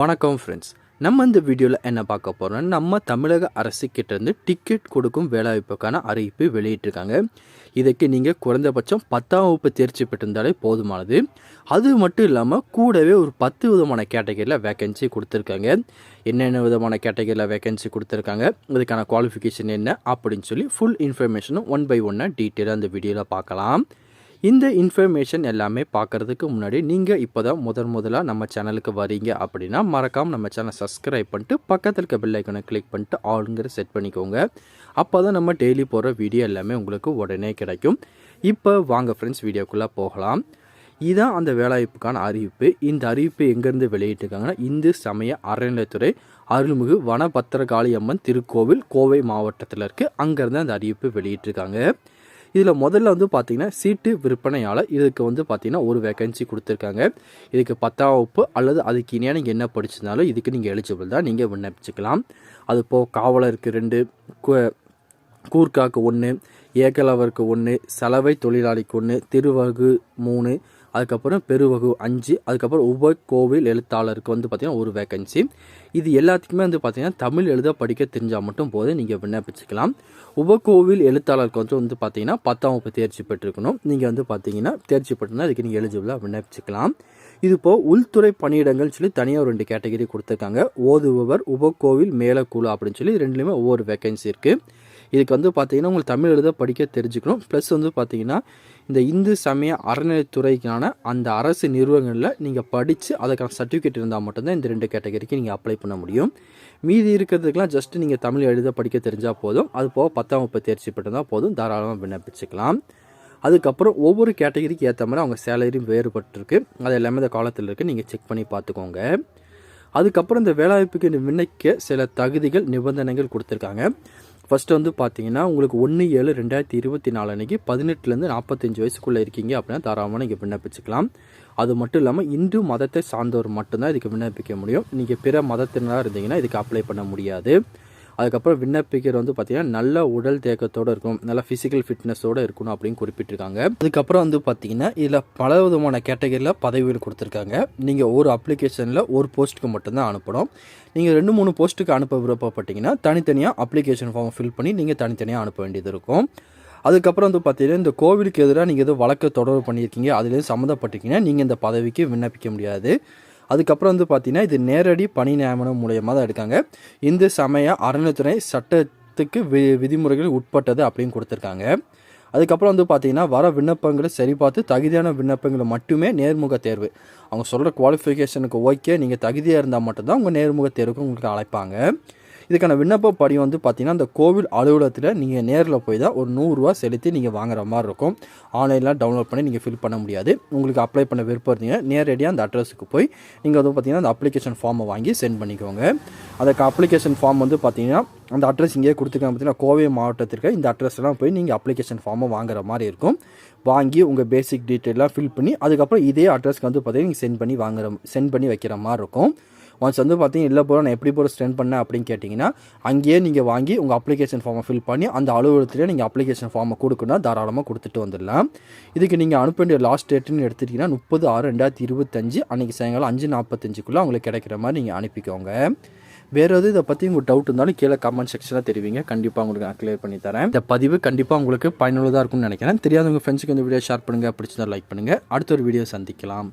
வணக்கம் ஃப்ரெண்ட்ஸ் நம்ம இந்த வீடியோவில் என்ன பார்க்க போகிறோம்னா நம்ம தமிழக அரசு கிட்டேருந்து டிக்கெட் கொடுக்கும் வேலைவாய்ப்புக்கான அறிவிப்பு வெளியிட்டிருக்காங்க. இதுக்கு நீங்கள் குறைந்தபட்சம் பத்தாம் வகுப்பு தேர்ச்சி பெற்றிருந்தாலே போதுமானது. அது மட்டும் இல்லாமல் கூடவே ஒரு பத்து விதமான கேட்டகரியில் வேகன்சி கொடுத்துருக்காங்க. என்னென்ன விதமான கேட்டகரியில் வேகன்சி கொடுத்துருக்காங்க இதுக்கான குவாலிஃபிகேஷன் என்ன அப்படின்னு சொல்லி ஃபுல் இன்ஃபர்மேஷனும் ஒன் பை ஒன்னாக டீட்டெயிலாக அந்த வீடியோவில் பார்க்கலாம். இந்த இன்ஃபர்மேஷன் எல்லாமே பார்க்குறதுக்கு முன்னாடி நீங்கள் இப்போ தான் முதன் முதலாக நம்ம சேனலுக்கு வரீங்க அப்படின்னா மறக்காமல் நம்ம சேனல் சப்ஸ்கிரைப் பண்ணிட்டு பக்கத்தில் இருக்க பெல் கிளிக் பண்ணிட்டு ஆளுங்கிற செட் பண்ணிக்கோங்க. அப்போ தான் நம்ம டெய்லி போகிற வீடியோ எல்லாமே உங்களுக்கு உடனே கிடைக்கும். இப்போ வாங்க ஃப்ரெண்ட்ஸ் வீடியோக்குள்ளே போகலாம். இதுதான் அந்த வேலைவாய்ப்புக்கான அறிவிப்பு. இந்த அறிவிப்பு எங்கேருந்து வெளியிட்டிருக்காங்கன்னா இந்து சமய அறநிலையத்துறை அருள்மிகு வனபத்திரகாளியம்மன் திருக்கோவில் கோவை மாவட்டத்தில் இருக்குது அங்கேருந்து அந்த அறிவிப்பு வெளியிட்டிருக்காங்க. இதில் முதல்ல வந்து பார்த்தீங்கன்னா சீட்டு விற்பனையாளர் இதுக்கு வந்து பார்த்தீங்கன்னா ஒரு வேகன்சி கொடுத்துருக்காங்க. இதுக்கு பத்தாம் வகுப்பு அல்லது அதுக்கு இனியாக நீங்கள் என்ன படிச்சிருந்தாலும் இதுக்கு நீங்கள் எலிஜிபிள் தான் நீங்கள் விண்ணப்பிச்சுக்கலாம். அது போக காவலருக்கு ரெண்டு கூர்க்காக்கு ஒன்று ஏகலவருக்கு ஒன்று சலவை தொழிலாளிக்கு ஒன்று திருவகு மூணு அதுக்கப்புறம் பெருவகு அஞ்சு அதுக்கப்புறம் உப கோவில் எழுத்தாளருக்கு வந்து பார்த்திங்கன்னா ஒரு வேக்கன்சி இது எல்லாத்துக்குமே வந்து பார்த்திங்கன்னா தமிழ் எழுத படிக்க தெரிஞ்சால் மட்டும் போதும். நீங்கள் விண்ணப்பிச்சுக்கலாம். உபகோவில் எழுத்தாளருக்கு வந்து வந்து பார்த்தீங்கன்னா பத்தாம் வகுப்பு தேர்ச்சி பெற்றிருக்கணும். நீங்கள் வந்து பார்த்தீங்கன்னா தேர்ச்சி பெற்றிருந்தால் அதுக்கு நீங்கள் எலிஜிபிளாக விண்ணப்பிச்சுக்கலாம். இது இப்போ உள்துறை பணியிடங்கள் சொல்லி தனியாக ரெண்டு கேட்டகரி கொடுத்துருக்காங்க. ஓதுபவர் உபகோவில் மேலக்குழு அப்படின்னு சொல்லி ரெண்டுலேயுமே ஒவ்வொரு வேக்கன்சி இருக்குது இதுக்கு வந்து பார்த்தீங்கன்னா உங்களுக்கு தமிழ் எழுத படிக்க தெரிஞ்சுக்கணும். ப்ளஸ் வந்து பார்த்தீங்கன்னா இந்த இந்து சமய அறநிலைத்துறைக்கான அந்த அரசு நிறுவனங்களில் நீங்கள் படித்து அதுக்கான சர்டிஃபிகேட் இருந்தால் மட்டும்தான் இந்த ரெண்டு கேட்டகரிக்கு நீங்கள் அப்ளை பண்ண முடியும். மீதி இருக்கிறதுக்கெலாம் ஜஸ்ட் நீங்கள் தமிழ் எழுத படிக்க தெரிஞ்சால் போதும். அது போக பத்தாம் வகுப்பு தேர்ச்சி பெற்றிருந்தால் போதும். தாராளமாக விண்ணப்பிச்சுக்கலாம். அதுக்கப்புறம் ஒவ்வொரு கேட்டகரிக்கு ஏற்ற மாதிரி அவங்க சேலரியும் வேறுபட்டிருக்கு. அது எல்லாமே இந்த காலத்தில் இருக்குது நீங்கள் செக் பண்ணி பார்த்துக்கோங்க. அதுக்கப்புறம் இந்த வேலைவாய்ப்புக்கு விண்ணப்பிக்க சில தகுதிகள் நிபந்தனைகள் கொடுத்துருக்காங்க. ஃபஸ்ட்டு வந்து பார்த்தீங்கன்னா உங்களுக்கு ஒன்று ஏழு ரெண்டாயிரத்தி இருபத்தி நாலு அன்றைக்கி பதினெட்டுலேருந்து நாற்பத்தஞ்சு வயசுக்குள்ளே இருக்கீங்க அப்படின்னா தாராளமாக நீங்கள் விண்ணப்பிச்சுக்கலாம். அது மட்டும் இல்லாமல் இந்து மதத்தை சார்ந்தவர் மட்டும்தான் இதுக்கு விண்ணப்பிக்க முடியும். நீங்கள் பிற மதத்தினராக இருந்தீங்கன்னா இதுக்கு அப்ளை பண்ண முடியாது. அதுக்கப்புறம் விண்ணப்பிக்கிற வந்து பார்த்தீங்கன்னா நல்ல உடல் தேக்கத்தோடு இருக்கும் நல்ல ஃபிசிக்கல் ஃபிட்னஸோடு இருக்கணும் அப்படின்னு குறிப்பிட்டிருக்காங்க. அதுக்கப்புறம் வந்து பார்த்தீங்கன்னா இதில் பல விதமான கேட்டகரியில் பதவிகள் கொடுத்துருக்காங்க. நீங்கள் ஒரு அப்ளிகேஷனில் ஒரு போஸ்ட்டுக்கு மட்டும்தான் அனுப்பணும். நீங்கள் ரெண்டு மூணு போஸ்ட்டுக்கு அனுப்ப விருப்பப்பட்டீங்கன்னா தனித்தனியாக அப்ளிகேஷன் ஃபார்ம் ஃபில் பண்ணி நீங்கள் தனித்தனியாக அனுப்ப வேண்டியது இருக்கும். அதுக்கப்புறம் வந்து பார்த்தீங்கன்னா இந்த கோவிலுக்கு எதிராக நீங்கள் எதுவும் வழக்கு தொடர்பு பண்ணியிருக்கீங்க அதுலேயும் சம்மந்தப்பட்டிருக்கீங்கன்னா நீங்கள் இந்த பதவிக்கு விண்ணப்பிக்க முடியாது. அதுக்கப்புறம் வந்து பார்த்தீங்கன்னா இது நேரடி பணி நியமனம் மூலயமா தான் எடுக்காங்க. இந்து சமய அறநிலைத்துறை சட்டத்துக்கு வி விதிமுறைகள் உட்பட்டது அப்படின்னு கொடுத்துருக்காங்க. அதுக்கப்புறம் வந்து பார்த்தீங்கன்னா வர விண்ணப்பங்களை சரி பார்த்து தகுதியான விண்ணப்பங்களை மட்டுமே நேர்முக தேர்வு. அவங்க சொல்கிற குவாலிஃபிகேஷனுக்கு ஓகே நீங்கள் தகுதியாக இருந்தால் மட்டும்தான் உங்கள் நேர்முக தேர்வுக்கு உங்களுக்கு அழைப்பாங்க. இதுக்கான விண்ணப்ப படி வந்து பார்த்தீங்கன்னா அந்த கோவில் அலுவலகத்தில் நீங்கள் நேரில் போய் தான் ஒரு நூறுரூவா செலுத்தி நீங்கள் வாங்குற மாதிரி இருக்கும். ஆன்லைனில் டவுன்லோட் பண்ணி நீங்கள் ஃபில் பண்ண முடியாது. உங்களுக்கு அப்ளை பண்ண விருப்பம் இருந்தீங்கன்னா நேரடியாக அந்த அட்ரஸுக்கு போய் நீங்கள் வந்து பார்த்தீங்கன்னா அந்த அப்ளிகேஷன் ஃபார்மை வாங்கி சென்ட் பண்ணிக்கோங்க. அதுக்கு அப்ளிகேஷன் ஃபார்ம் வந்து பார்த்தீங்கன்னா அந்த அட்ரஸ் இங்கேயே கொடுத்துருக்காங்க பார்த்தீங்கன்னா கோவை மாவட்டத்திற்கு இந்த அட்ரஸ்லாம் போய் நீங்கள் அப்ளிகேஷன் ஃபார்மை வாங்குற மாதிரி இருக்கும். வாங்கி உங்கள் பேசிக் டீட்டெயிலாம் ஃபில் பண்ணி அதுக்கப்புறம் இதே அட்ரஸ்க்கு வந்து பார்த்தீங்கன்னா நீங்கள் சென்ட் பண்ணி வாங்குற சென்ட் பண்ணி வைக்கிற மாதிரி இருக்கும். ஒன்ஸ் வந்து பார்த்தீங்கன்னா இல்லை போகிற நான் எப்படி போகிற ஸ்டெண்ட் பண்ணேன்? அப்படின்னு கேட்டிங்கன்னா அங்கேயே நீங்கள் வாங்கி உங்கள் அப்ளிகேஷன் ஃபார்மை ஃபில் பண்ணி அந்த அலுவலகத்திலே நீங்கள் அப்ளிகேஷன் ஃபார்மை கொடுக்கணும் தாராளமாக கொடுத்துட்டு வந்துடலாம். இதுக்கு நீங்கள் அனுப்ப வேண்டிய லாஸ்ட் டேட்டுன்னு எடுத்துட்டிங்கன்னா முப்பது ஆறு ரெண்டாயிரத்தி இருபத்தஞ்சு அன்றைக்கி சாயங்காலம் அஞ்சு நாற்பத்தஞ்சுக்குள்ளே உங்களுக்கு கிடைக்கிற மாதிரி நீங்கள் அனுப்பிக்கோங்க. வேறு எது இதை பற்றி உங்களுக்கு டவுட் இருந்தாலும் கீழே கமெண்ட் செக்ஷனில் தெரிவிங்க. கண்டிப்பாக உங்களுக்கு நான் கிளியர் பண்ணி தரேன். இந்த பதிவு கண்டிப்பாக உங்களுக்கு பயனுள்ளதாக இருக்கும்னு நினைக்கிறேன். தெரியாதவங்க ஃப்ரெண்ட்ஸுக்கு இந்த வீடியோ ஷேர் பண்ணுங்கள் பிடிச்சதா லைக் பண்ணுங்கள் அடுத்த ஒரு வீடியோ சந்திக்கலாம்.